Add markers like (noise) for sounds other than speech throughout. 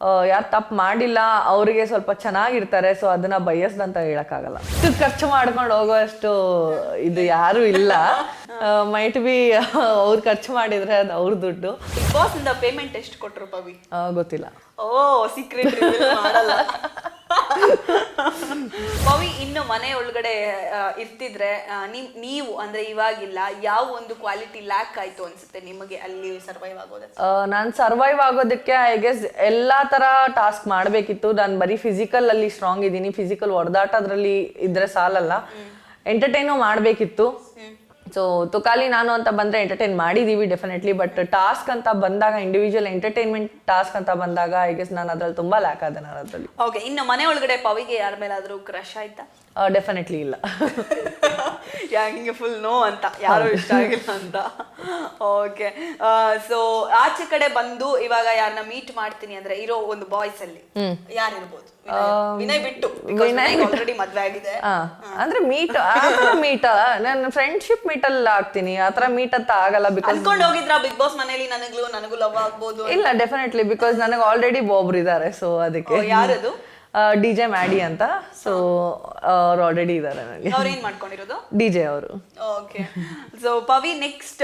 ಯಾರು ತಪ್ಪು ಮಾಡಿಲ್ಲ ಅವರಿಗೆ ಸ್ವಲ್ಪ ಚೆನ್ನಾಗಿರ್ತಾರೆ ಸೊ ಅದನ್ನ ಬಯಸ್ದಂತ ಹೇಳಕ್ಕಾಗಲ್ಲ. ಇಷ್ಟು ಖರ್ಚು ಮಾಡ್ಕೊಂಡು ಹೋಗೋಷ್ಟು ಇದು ಯಾರು ಇಲ್ಲ. ಮೈಟ್ ಬಿ ಅವ್ರು ಖರ್ಚು ಮಾಡಿದ್ರೆ ಅದು ಅವ್ರ ದುಡ್ಡು. ಬಿಗ್ ಬಾಸ್ ಇಂದ ಪೇಮೆಂಟ್ ಎಷ್ಟು ಕೊಟ್ರು ಪವಿ ಆ, ಗೊತ್ತಿಲ್ಲ. ಓ ಸೀಕ್ರೆಟ್ ಮಾಡಲ್ಲ. ಪವಿ ಇನ್ನು ಮನೆ ಒಳಗಡೆ ಆ, ಇರ್ತಿದ್ರೆ ಆ, ನೀವು ಅಂದ್ರೆ ಇವಾಗಿಲ್ಲ ಯಾವ ಒಂದು ಕ್ವಾಲಿಟಿ ಲ್ಯಾಕ್ ಆಯ್ತು ಅನ್ಸುತ್ತೆ ನಿಮಗೆ ಅಲ್ಲಿ ಸರ್ವೈವ್ ಆಗೋದಕ್ಕೆ? ನಾನು ಸರ್ವೈವ್ ಆಗೋದಕ್ಕೆ ಐ ಗೆಸ್ ಎಲ್ಲಾ ತರ ಟಾಸ್ಕ್ ಮಾಡಬೇಕಿತ್ತು. ನಾನು ಬರೀ ಫಿಸಿಕಲ್ ಅಲ್ಲಿ ಸ್ಟ್ರಾಂಗ್ ಇದ್ದೀನಿ. ಫಿಸಿಕಲ್ ಹೊಡೆದಾಟದ್ರಲ್ಲಿ ಇದ್ರೆ ಸಾಲಲ್ಲ. ಎಂಟರ್ಟೈನು ಮಾಡಬೇಕಿತ್ತು. ಸೊ ತುಕಾಲಿ ನಾನು ಅಂತ ಬಂದ್ರೆ ಎಂಟರ್ಟೈನ್ ಮಾಡಿದ್ದೀವಿ ಡೆಫಿನೆಟ್ಲಿ ಬಟ್ ಟಾಸ್ಕ್ ಅಂತ ಬಂದಾಗ ಇಂಡಿವಿಜುವಲ್ ಎಂಟರ್ಟೈನ್ಮೆಂಟ್ ಟಾಸ್ಕ್ ಅಂತ ಬಂದಾಗ ಐ ಗೆಸ್ ನಾನು ಅದ್ರಲ್ಲಿ ತುಂಬಾ ಲ್ಯಾಕ್ ಆದೆ ನಾನು ಅದ್ರಲ್ಲಿ. ಓಕೆ ಇನ್ನು ಮನೆ ಒಳಗಡೆ ಪವಿಗೆ ಯಾರ ಮೇಲಾದ್ರೂ ಕ್ರಶ್ ಆಯ್ತಾ? ಡೆಫಿನೆಟ್ಲಿ ಇಲ್ಲ. (laughs) ಯಾ ಹಿಂಗೆ ಫುಲ್ ನೋ ಅಂತ ಯಾರು ಇಷ್ಟ ಆಗಿಲ್ಲ ಅಂತ. ಓಕೆ ಸೊ ಆಚೆ ಕಡೆ ಬಂದು ಇವಾಗ ಯಾರನ್ನ ಮೀಟ್ ಮಾಡ್ತೀನಿ ಅಂದ್ರೆ ಇರೋ ಒಂದು ಬಾಯ್ಸ್ ಅಲ್ಲಿ ಯಾರಿರ್ಬೋದು? ವಿನಯ್- ವಿನಯ್ ಬಿಟ್ಟು ಆಲ್ರೆಡಿ ಮದ್ವೆ ಆಗಿದೆ. ಅಂದ್ರೆ ಮೀಟ್ ಆತರ ಮೀಟ್ ನಾನು ಫ್ರೆಂಡ್ಶಿಪ್ ಮೀಟ್ ಅಲ್ಲಿ ಆಗ್ತೀನಿ ಆತರ ಮೀಟ್ ಅಂತ ಆಗಲ್ಲ ಬಿಕಾಸ್ ಅನ್ಕೊಂಡು ಹೋಗಿದ್ರ ಬಿಗ್ ಬಾಸ್ ಮನೇಲಿ ನನಗೂ ನನಗೂ ಲವ್ ಆಗ್ಬೋದು ಇಲ್ಲ ಡೆಫಿನೆಟ್ಲಿ ಬಿಕಾಸ್ ನನಗೆ ಆಲ್ರೆಡಿ ಒಬ್ರು ಇದ್ದಾರೆ ಸೊ ಅದಕ್ಕೆ. ಯಾರದು? ಡಿ ಜೆ ಮ್ಯಾಡಿ ಅಂತ ಸೊ ಅವ್ರು ಆಲ್ರೆಡಿ ಇದ್ದಾರೆ ನನಗೆ. ಅವ್ರೇನ್ ಮಾಡ್ಕೊಂಡಿರೋದು? ಡಿ ಜೆ ಅವರು. ಓಕೆ ಸೊ ಪವಿ ನೆಕ್ಸ್ಟ್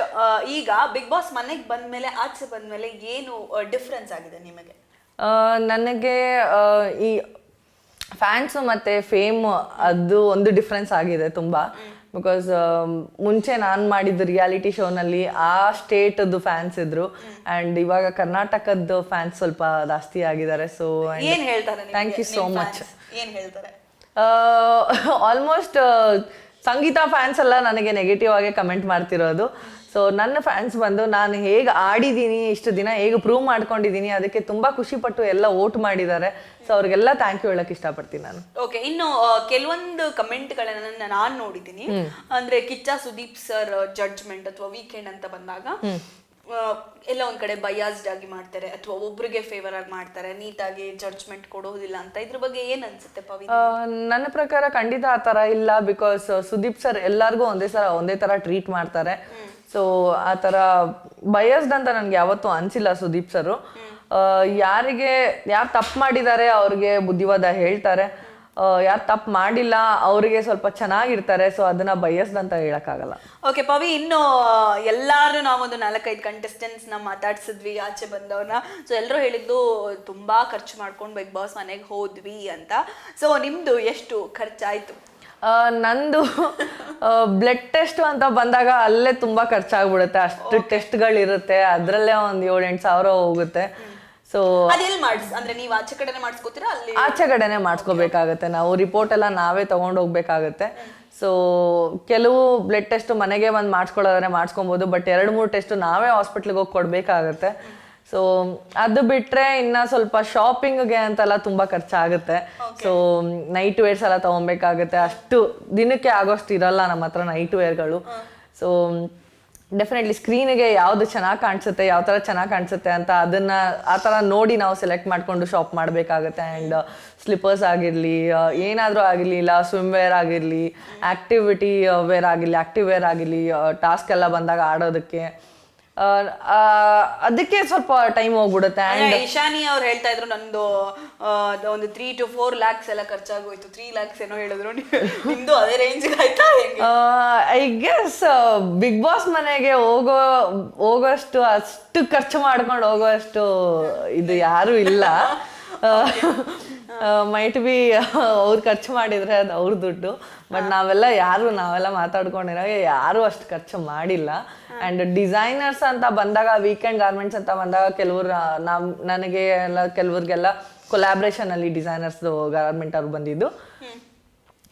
ಈಗ ಬಿಗ್ ಬಾಸ್ ಮನೆಗೆ ಬಂದ್ಮೇಲೆ ಆಚೆ ಬಂದ್ಮೇಲೆ ಏನು ಡಿಫ್ರೆನ್ಸ್ ಆಗಿದೆ ನಿಮಗೆ? ನನಗೆ ಈ ಫ್ಯಾನ್ಸು ಮತ್ತು ಫೇಮ್ ಅದು ಒಂದು ಡಿಫ್ರೆನ್ಸ್ ಆಗಿದೆ ತುಂಬ. ಬಿಕಾಸ್ ಮುಂಚೆ ನಾನು ಮಾಡಿದ್ದು ರಿಯಾಲಿಟಿ ಶೋನಲ್ಲಿ ಆ ಸ್ಟೇಟದ್ದು ಫ್ಯಾನ್ಸ್ ಇದ್ರು. ಆ್ಯಂಡ್ ಇವಾಗ ಕರ್ನಾಟಕದ್ದು ಫ್ಯಾನ್ಸ್ ಸ್ವಲ್ಪ ಜಾಸ್ತಿ ಆಗಿದ್ದಾರೆ. ಸೊ ಏನ್ ಹೇಳ್ತಾರೆ ಥ್ಯಾಂಕ್ ಯು ಸೋ ಮಚ್ ಏನ್ ಹೇಳ್ತಾರೆ? ಆಲ್ಮೋಸ್ಟ್ (laughs) ಸಂಗೀತ ಫ್ಯಾನ್ಸ್ ಎಲ್ಲ ನನಗೆ ನೆಗೆಟಿವ್ ಆಗಿ ಕಮೆಂಟ್ ಮಾಡ್ತಿರೋದು. ಸೊ ನನ್ನ ಫ್ಯಾನ್ಸ್ ಬಂದು ನಾನು ಹೇಗೆ ಆಡಿದ್ದೀನಿ ಇಷ್ಟು ದಿನ ಹೇಗೆ ಪ್ರೂವ್ ಮಾಡ್ಕೊಂಡಿದ್ದೀನಿ ಅದಕ್ಕೆ ತುಂಬ ಖುಷಿಪಟ್ಟು ಎಲ್ಲ ವೋಟ್ ಮಾಡಿದ್ದಾರೆ. ಸೊ ಅವ್ರಿಗೆಲ್ಲ ಥ್ಯಾಂಕ್ ಯು ಹೇಳಕ್ ಇಷ್ಟಪಡ್ತೀನಿ ನಾನು. ಓಕೆ ಇನ್ನು ಕೆಲವೊಂದು ಕಮೆಂಟ್ಗಳನ್ನ ನಾನು ನೋಡಿದ್ದೀನಿ. ಅಂದ್ರೆ ಕಿಚ್ಚ ಸುದೀಪ್ ಸರ್ ಜಡ್ಜ್ಮೆಂಟ್ ಅಥವಾ ವೀಕೆಂಡ್ ಅಂತ ಬಂದಾಗ ಎಲ್ಲ ಒಂದ್ ಕಡೆ ಬಯಾಸ್ಡ್ ಆಗಿ ಮಾಡ್ತಾರೆ ಅಥವಾ ಒಬ್ರಿಗೆ ಫೇವರ್ ಆಗಿ ಮಾಡ್ತಾರೆ ನೀಟಾಗಿ ಜಡ್ಜ್ಮೆಂಟ್ ಕೊಡೋದಿಲ್ಲ ಅಂತ. ಇದ್ರ ಬಗ್ಗೆ ಏನ್ ಅನ್ಸುತ್ತೆ ಪವಿ? ನನ್ನ ಪ್ರಕಾರ ಖಂಡಿತ ಆ ತರ ಇಲ್ಲ ಬಿಕಾಸ್ ಸುದೀಪ್ ಸರ್ ಎಲ್ಲರಿಗೂ ಒಂದೇ ಸರ ಒಂದೇ ತರ ಟ್ರೀಟ್ ಮಾಡ್ತಾರೆ. ಸೊ ಆ ಥರ ಬಯಸ್ಡ್ ಅಂತ ನನಗೆ ಯಾವತ್ತೂ ಅನಿಸಿಲ್ಲ ಸುದೀಪ್ ಸರು. ಯಾರಿಗೆ, ಯಾರು ತಪ್ಪು ಮಾಡಿದ್ದಾರೆ ಅವ್ರಿಗೆ ಬುದ್ಧಿವಾದ ಹೇಳ್ತಾರೆ. ಯಾರು ತಪ್ಪು ಮಾಡಿಲ್ಲ ಅವರಿಗೆ ಸ್ವಲ್ಪ ಚೆನ್ನಾಗಿರ್ತಾರೆ ಸೊ ಅದನ್ನ ಬಯಸ್ಡ್ ಅಂತ ಹೇಳಕ್ಕಾಗಲ್ಲ. ಓಕೆ ಪವಿ, ಇನ್ನು ಎಲ್ಲಾರು ನಾವೊಂದು ನಾಲ್ಕೈದು ಕಂಟೆಸ್ಟೆಂಟ್ಸ್ ಮಾತಾಡ್ಸಿದ್ವಿ, ಆಚೆ ಬಂದವ್ರನ್ನ ಸೊ ಎಲ್ಲರೂ ಹೇಳಿದ್ದು ತುಂಬಾ ಖರ್ಚು ಮಾಡ್ಕೊಂಡು ಬಿಗ್ ಬಾಸ್ ಮನೆಗೆ ಹೋದ್ವಿ ಅಂತ. ಸೊ ನಿಮ್ದು ಎಷ್ಟು ಖರ್ಚಾಯ್ತು? ನಂದು ಬ್ಲಡ್ ಟೆಸ್ಟ್ ಅಂತ ಬಂದಾಗ ಅಲ್ಲೇ ತುಂಬಾ ಖರ್ಚಾಗ್ಬಿಡುತ್ತೆ. ಅಷ್ಟು ಟೆಸ್ಟ್ಗಳಿರುತ್ತೆ ಅದರಲ್ಲೇ ಒಂದು ಏಳು ಎಂಟು ಸಾವಿರ ಹೋಗುತ್ತೆ. ಸೊ ಅಂದ್ರೆ ನೀವು ಆಚೆ ಕಡೆನೆ ಮಾಡಿಸ್ಕೋತೀರಾ? ಅಲ್ಲಿ ಆಚೆ ಕಡೆನೆ ಮಾಡಿಸ್ಕೋಬೇಕಾಗತ್ತೆ. ನಾವು ರಿಪೋರ್ಟ್ ಎಲ್ಲ ನಾವೇ ತಗೊಂಡು ಹೋಗ್ಬೇಕಾಗತ್ತೆ. ಸೊ ಕೆಲವು ಬ್ಲಡ್ ಟೆಸ್ಟ್ ಮನೆಗೆ ಬಂದು ಮಾಡಿಸ್ಕೊಳ್ಳೋದ್ರೆ ಮಾಡಿಸ್ಕೊಬೋದು ಬಟ್ ಎರಡು ಮೂರು ಟೆಸ್ಟ್ ನಾವೇ ಹಾಸ್ಪಿಟ್ಲಿಗೆ ಹೋಗಿ ಕೊಡಬೇಕಾಗತ್ತೆ. ಸೊ ಅದು ಬಿಟ್ರೆ ಇನ್ನ ಸ್ವಲ್ಪ ಶಾಪಿಂಗ್ಗೆ ಅಂತೆಲ್ಲ ತುಂಬಾ ಖರ್ಚಾಗುತ್ತೆ. ಸೊ ನೈಟ್ ವೇರ್ಸ್ ಎಲ್ಲ ತಗೊಬೇಕಾಗುತ್ತೆ ಅಷ್ಟು ದಿನಕ್ಕೆ ಆಗೋಷ್ಟು ಇರಲ್ಲ ನಮ್ಮ ಹತ್ರ ನೈಟ್ ವೇರ್ಗಳು ಸೊ ಡೆಫಿನೆಟ್ಲಿ ಸ್ಕ್ರೀನಿಗೆ ಯಾವ್ದು ಚೆನ್ನಾಗಿ ಕಾಣಿಸುತ್ತೆ ಯಾವ ಥರ ಚೆನ್ನಾಗಿ ಕಾಣಿಸುತ್ತೆ ಅಂತ ಅದನ್ನ ಆ ಥರ ನೋಡಿ ನಾವು ಸೆಲೆಕ್ಟ್ ಮಾಡ್ಕೊಂಡು ಶಾಪ್ ಮಾಡಬೇಕಾಗುತ್ತೆ. ಆ್ಯಂಡ್ ಸ್ಲಿಪ್ಪರ್ಸ್ ಆಗಿರಲಿ ಏನಾದರೂ ಆಗಿರಲಿ ಇಲ್ಲ ಸ್ವಿಮ್ ವೇರ್ ಆಗಿರಲಿ ಆ್ಯಕ್ಟಿವಿಟಿ ವೇರ್ ಆಗಿರಲಿ ಆ್ಯಕ್ಟಿವ್ ವೇರ್ ಆಗಿರಲಿ ಟಾಸ್ಕ್ ಎಲ್ಲ ಬಂದಾಗ ಆಡೋದಕ್ಕೆ. ಅದಕ್ಕೆ ಸ್ವಲ್ಪ ಟೈಮ್ ಹೋಗ್ಬಿಡುತ್ತೆ ಇಶಾನಿ ಅವ್ರು ಹೇಳ್ತಾ ಇದ್ರು ನಂದು ಒಂದು ತ್ರೀ ಟು ಫೋರ್ ಲ್ಯಾಕ್ಸ್ ಎಲ್ಲ ಖರ್ಚಾಗೋಯ್ತು. ತ್ರೀ ಲ್ಯಾಕ್ಸ್ ಏನೋ ಹೇಳಿದ್ರು. ನಿಮ್ದು ಅದೇ ರೇಂಜ್ ಆಯ್ತಾ ಐ ಗೆಸ್ ಬಿಗ್ ಬಾಸ್ ಮನೆಗೆ ಹೋಗೋ ಹೋಗೋಷ್ಟು ಅಷ್ಟು ಖರ್ಚು ಮಾಡ್ಕೊಂಡು ಹೋಗೋಷ್ಟು ಇದು ಯಾರು ಇಲ್ಲ. (laughs) ಮೈಟ್ ಬಿ ಅವ್ರು ಖರ್ಚು ಮಾಡಿದ್ರೆ ಅದು ಅವ್ರ ದುಡ್ಡು. ಬಟ್ ನಾವೆಲ್ಲ ಯಾರು, ನಾವೆಲ್ಲ ಮಾತಾಡ್ಕೊಂಡಿರೋ ಯಾರು ಅಷ್ಟು ಖರ್ಚು ಮಾಡಿಲ್ಲ. ಅಂಡ್ ಡಿಸೈನರ್ಸ್ ಅಂತ ಬಂದಾಗ ವೀಕೆಂಡ್ ಗಾರ್ಮೆಂಟ್ಸ್ ಅಂತ ಬಂದಾಗ ಕೆಲವ್ರು ನಾವು ನನಗೆ ಎಲ್ಲ ಕೆಲವ್ರಿಗೆಲ್ಲ ಕೊಲಾಬ್ರೇಷನ್ ಅಲ್ಲಿ ಡಿಸೈನರ್ಸ್ದು ಗಾರ್ಮೆಂಟ್ ಅವ್ರು ಬಂದಿದ್ದು.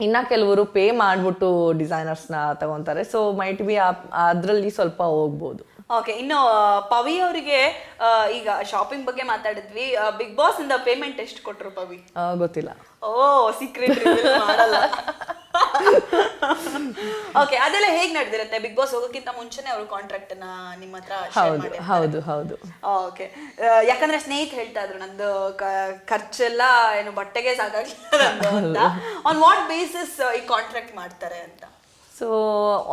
ಇನ್ನ ಕೆಲವರು ಪೇ ಮಾಡ್ಬಿಟ್ಟು ಡಿಸೈನರ್ಸ್ನ ತಗೊಂತಾರೆ. ಸೊ ಮೈಟ್ ಬಿ ಅದ್ರಲ್ಲಿ ಸ್ವಲ್ಪ ಹೋಗ್ಬೋದು. ಓಕೆ ಇನ್ನು ಪವಿ ಅವರಿಗೆ ಈಗ ಶಾಪಿಂಗ್ ಬಗ್ಗೆ ಮಾತಾಡಿದ್ವಿ. ಬಿಗ್ ಬಾಸ್ ಇಂದ ಪೇಮೆಂಟ್ ಎಷ್ಟು ಕೊಟ್ರು ಪವಿ? ಗೊತ್ತಿಲ್ಲ. ಓ ಸೀಕ್ರೆಟ್ ಮಾಡಲ್ಲ. ಓಕೆ ಅದೆಲ್ಲ ಹೇಗ್ ನಡೆದಿರುತ್ತೆ? ಬಿಗ್ ಬಾಸ್ ಹೋಗೋಕ್ಕಿಂತ ಮುಂಚೆನೆ ಅವರು ಕಾಂಟ್ರಾಕ್ಟ್ನ ನಿಮ್ಮ ಹತ್ರ ಹೌದು ಹೌದು ಹೌದು. ಓಕೆ ಯಾಕಂದ್ರೆ ಸ್ನೇಹಿತ ಹೇಳ್ತಾ ಇದ್ರು ನಂದು ಖರ್ಚೆಲ್ಲ ಏನು ಬಟ್ಟೆಗೆ ಅಂತ. ಆನ್ ವಾಟ್ ಬೇಸಿಸ್ ಈ ಕಾಂಟ್ರಾಕ್ಟ್ ಮಾಡ್ತಾರೆ ಅಂತ? ಸೊ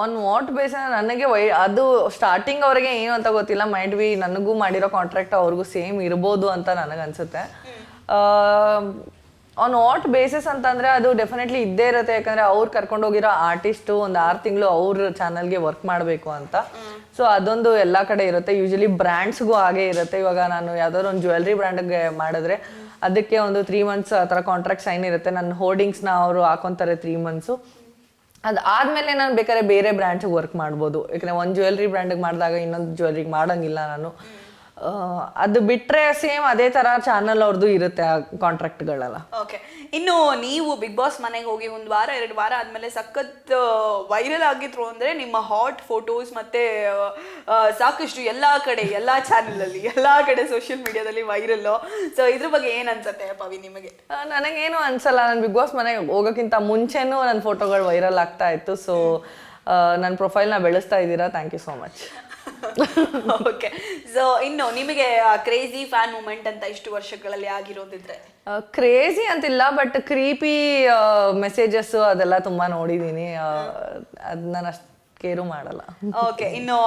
ಆನ್ ವಾಟ್ ಬೇಸ್ ನನಗೆ ವೈ ಅದು ಸ್ಟಾರ್ಟಿಂಗ್ ಅವರಿಗೆ ಏನು ಅಂತ ಗೊತ್ತಿಲ್ಲ. ಮೈಂಡ್ ಬಿ ನನಗೂ ಮಾಡಿರೋ ಕಾಂಟ್ರಾಕ್ಟ್ ಅವ್ರಿಗೂ ಸೇಮ್ ಇರ್ಬೋದು ಅಂತ ನನಗನ್ಸುತ್ತೆ ಆನ್ ವಾಟ್ ಬೇಸಿಸ್ ಅಂತಂದರೆ ಅದು ಡೆಫಿನೆಟ್ಲಿ ಇದ್ದೇ ಇರುತ್ತೆ. ಯಾಕಂದರೆ ಅವ್ರು ಕರ್ಕೊಂಡೋಗಿರೋ ಆರ್ಟಿಸ್ಟು ಒಂದು ಆರು ತಿಂಗಳು ಅವ್ರ ಚಾನಲ್ಗೆ ವರ್ಕ್ ಮಾಡಬೇಕು ಅಂತ. ಸೊ ಅದೊಂದು ಎಲ್ಲ ಕಡೆ ಇರುತ್ತೆ. ಯೂಶಲಿ ಬ್ರ್ಯಾಂಡ್ಸ್ಗೂ ಹಾಗೇ ಇರುತ್ತೆ. ಇವಾಗ ನಾನು ಯಾವ್ದಾದ್ರು ಒಂದು ಜ್ಯುವೆಲ್ರಿ ಬ್ರ್ಯಾಂಡ್ಗೆ ಮಾಡಿದ್ರೆ ಅದಕ್ಕೆ ಒಂದು ತ್ರೀ ಮಂತ್ಸ್ ಆ ಥರ ಕಾಂಟ್ರಾಕ್ಟ್ ಸೈನ್ ಇರುತ್ತೆ. ನನ್ನ ಹೋರ್ಡಿಂಗ್ಸ್ನ ಅವರು ಹಾಕೊತಾರೆ ತ್ರೀ ಮಂತ್ಸು ಅದು ಆದ್ಮೇಲೆ ನಾನು ಬೇಕಾದ್ರೆ ಬೇರೆ ಬ್ರ್ಯಾಂಡ್ಸಿಗೆ ವರ್ಕ್ ಮಾಡ್ಬೋದು. ಯಾಕಂದ್ರೆ ಒಂದು ಜ್ಯುವೆಲ್ರಿ ಬ್ರ್ಯಾಂಡ್ಗೆ ಮಾಡಿದಾಗ ಇನ್ನೊಂದು ಜ್ಯುವೆಲ್ರಿಗೆ ಮಾಡಂಗಿಲ್ಲ ನಾನು. ಅದು ಬಿಟ್ರೆ ಸೇಮ್ ಅದೇ ತರ ಚಾನಲ್ ಅವ್ರದ್ದು ಇರುತ್ತೆ ಆ ಕಾಂಟ್ರಾಕ್ಟ್ಗಳೆಲ್ಲ ಓಕೆ ಇನ್ನು ನೀವು ಬಿಗ್ ಬಾಸ್ ಮನೆಗೆ ಹೋಗಿ ಒಂದು ವಾರ ಎರಡು ವಾರ ಆದ್ಮೇಲೆ ಸಖತ್ ವೈರಲ್ ಆಗಿದ್ರು ಅಂದ್ರೆ ನಿಮ್ಮ ಹಾಟ್ ಫೋಟೋಸ್ ಮತ್ತೆ ಸಾಕಷ್ಟು ಎಲ್ಲಾ ಕಡೆ ಎಲ್ಲಾ ಚಾನೆಲ್ ಅಲ್ಲಿ ಎಲ್ಲಾ ಕಡೆ ಸೋಷಿಯಲ್ ಮೀಡಿಯಾದಲ್ಲಿ ವೈರಲ್ ಸೊ ಇದ್ರ ಬಗ್ಗೆ ಏನ್ ಅನ್ಸತ್ತೆ ಪವಿ ನಿಮಗೆ? ನನಗೇನು ಅನ್ಸಲ್ಲ. ನಾನು ಬಿಗ್ ಬಾಸ್ ಮನೆಗೆ ಹೋಗೋಕ್ಕಿಂತ ಮುಂಚೆನೂ ನನ್ನ ಫೋಟೋಗಳು ವೈರಲ್ ಆಗ್ತಾ ಇತ್ತು. ಸೊ ನನ್ನ ಪ್ರೊಫೈಲ್ನ ಬೆಳೆಸ್ತಾ ಇದ್ದೀರಾ? Thank you so much (laughs) okay so ಇನ್ನು ನಿಮಗೆ ಕ್ರೇಜಿ ಫ್ಯಾನ್ ಮೂಮೆಂಟ್ ಅಂತ ಇಷ್ಟು ವರ್ಷಗಳಲ್ಲಿ ಆಗಿರೋದಿದ್ರೆ? ಕ್ರೇಜಿ ಅಂತಿಲ್ಲ ಬಟ್ ಕ್ರೀಪಿ ಮೆಸೇಜಸ್ ಅದೆಲ್ಲ ತುಂಬಾ ನೋಡಿದೀನಿ. ಅದನ್ನ ನಾನು ಅಷ್ಟು ಕೇರು ಮಾಡಲ್ಲ. ಓಕೆ ಇನ್ನು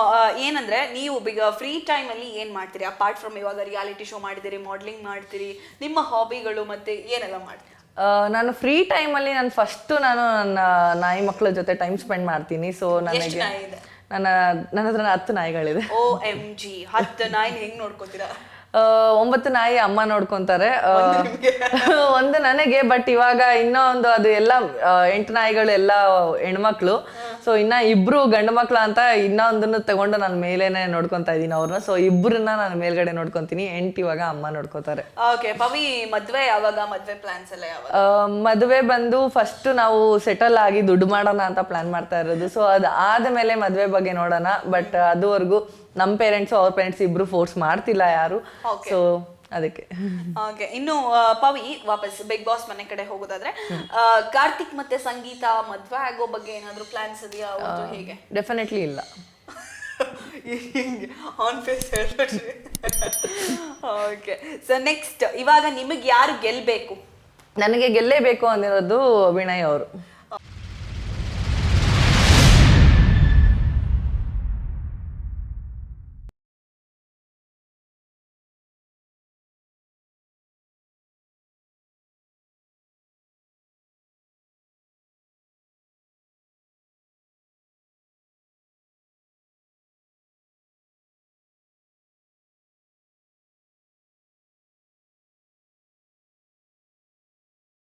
ಏನಂದ್ರೆ ನೀವು ಬಿಗ ಫ್ರೀ ಟೈಮ್ ಅಲ್ಲಿ ಏನ್ ಮಾಡ್ತೀರಿ? ಅಪಾರ್ಟ್ ಫ್ರಮ್ ಇವಾಗ ರಿಯಾಲಿಟಿ ಶೋ ಮಾಡಿದಿರಿ ಮಾಡ್ಲಿಂಗ್ ಮಾಡ್ತೀರಿ ನಿಮ್ಮ ಹಾಬಿಗಳು ಮತ್ತೆ ಏನೆಲ್ಲ ಮಾಡ್ತೀರಿ? ನಾನು ಫ್ರೀ ಟೈಮಲ್ಲಿ ನಾನು ಫಸ್ಟು ನಾನು ನನ್ನ ನಾಯಿ ಮಕ್ಕಳ ಜೊತೆ ಟೈಮ್ ಸ್ಪೆಂಡ್ ಮಾಡ್ತೀನಿ. ಸೊ ನನಗೆ? ನನ್ನ ನನ್ನ ಹತ್ರ ಹತ್ತು ನಾಯಿಗಳಿದೆ. ಓ ಎಂ ಜಿ ಹತ್ತು ನಾಯಿ ಹೆಂಗ್ ನೋಡ್ಕೋತೀರಾ? ಒಂಬತ್ತು ನಾಯಿ ಅಮ್ಮ ನೋಡ್ಕೊಂತಾರೆ. (laughs) ಒಂದು ನನಗೆ ಬಟ್ ಇವಾಗ ಇನ್ನೂ ಒಂದು ಅದು ಎಲ್ಲ ಎಂಟು ನಾಯಿಗಳು ಎಲ್ಲ ಹೆಣ್ಮಕ್ಳು. ಸೊ ಇನ್ನ ಇಬ್ರು ಗಂಡು ಮಕ್ಳು ಅಂತ ಇನ್ನೊಂದನ್ನು ತಗೊಂಡು ನಾನು ಮೇಲೇನೆ ನೋಡ್ಕೊಂತಾ ಇದೀನಿ ಅವ್ರನ್ನ. ಸೊ ಇಬ್ರನ್ನ ನಾನು ಮೇಲ್ಗಡೆ ನೋಡ್ಕೊಂತೀನಿ. ಎಂಟು ಇವಾಗ ಅಮ್ಮ ನೋಡ್ಕೋತಾರೆ. ಓಕೆ ಪವಿ ಮದ್ವೆ ಯಾವಾಗ? ಮದ್ವೆ ಪ್ಲಾನ್ಸ್ ಎಲ್ಲ ಯಾವಾಗ? ಆ, ಮದುವೆ ಬಂದು ಫಸ್ಟ್ ನಾವು ಸೆಟಲ್ ಆಗಿ ದುಡ್ಡು ಮಾಡೋಣ ಅಂತ ಪ್ಲಾನ್ ಮಾಡ್ತಾ ಇರೋದು. ಸೊ ಅದು ಆದಮೇಲೆ ಮದುವೆ ಬಗ್ಗೆ ನೋಡೋಣ. ಬಟ್ ಅದುವರೆಗೂ ನಮ್ಮ ಪೇರೆಂಟ್ಸ್ ಅವ್ರ ಪೇರೆಂಟ್ಸ್ ಇಬ್ರು ಫೋರ್ಸ್ ಮಾಡ್ತಿಲ್ಲ ಯಾರು. ಸೊ ಅದಕ್ಕೆ. ಓಕೆ ಇನ್ನು ಪವಿ ವಾಪಸ್ ಬಿಗ್ ಬಾಸ್ ಮನೆ ಕಡೆ ಹೋಗೋದಾದ್ರೆ ಕಾರ್ತಿಕ್ ಮತ್ತೆ ಸಂಗೀತ ಮದ್ವೆ ಆಗೋ ಬಗ್ಗೆ ಏನಾದ್ರು ಪ್ಲಾನ್ಸ್ ಇದೆಯಾ? ಹೇಗೆ? ಡೆಫಿನೆಟ್ಲಿ ಇಲ್ಲ. On face okay so next ಇವಾಗ ನಿಮಗೆ ಯಾರು ಗೆಲ್ಲಬೇಕು ನನಗೆ ಗೆಲ್ಲೇಬೇಕು ಅಂದಿರೋದು ವಿನಯ್ ಅವರು.